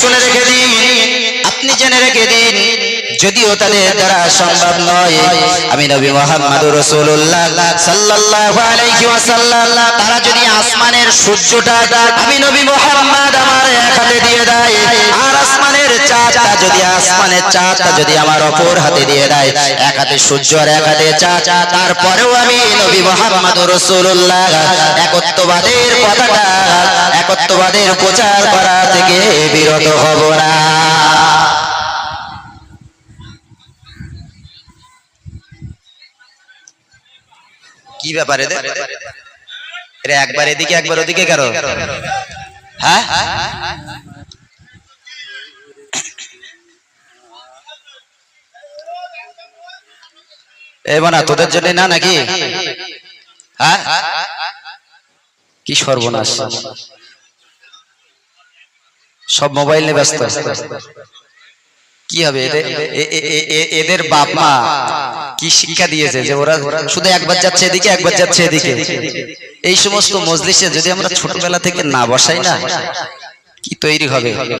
শুনে রেখে দিন। আপনি জেনে রেখে দিন। যদিও তাদের দ্বারা সম্ভব নয়। আমি নবী মোহাম্মদ তারা যদি আসমানের সূর্যটা আমি নবী মোহাম্মদ আমার এক হাতে দিয়ে দেয়, আর আসমানের চাঁদটা যদি আসমানের চাঁদটা যদি আমার অপর হাতে দিয়ে দেয়, এক হাতে সূর্য আর এক হাতে চাঁদ, তারপরেও আমি নবী মোহাম্মদ রসুল্লাহ একত্ববাদের কথাটা, একত্ববাদের প্রচার করা থেকে বিরত হব না। কি ব্যাপারে এরা একবার এদিকে, একবার ওদিকে কেন হ্যাঁ? এ বানা, তোদের জন্য না নাকি? হ্যাঁ? কি সর্বনাশ। সব মোবাইল নিয়ে ব্যস্ত। কি হবে? এদের বাপ মা কি শিক্ষা দিয়েছে যে ওরা শুধু একবার যাচ্ছে এদিকে, একবার যাচ্ছে এদিকে? এই সমস্ত মজলিসে যদি আমরা ছোটবেলা থেকে না বসাই না, কি তৈরি হবে?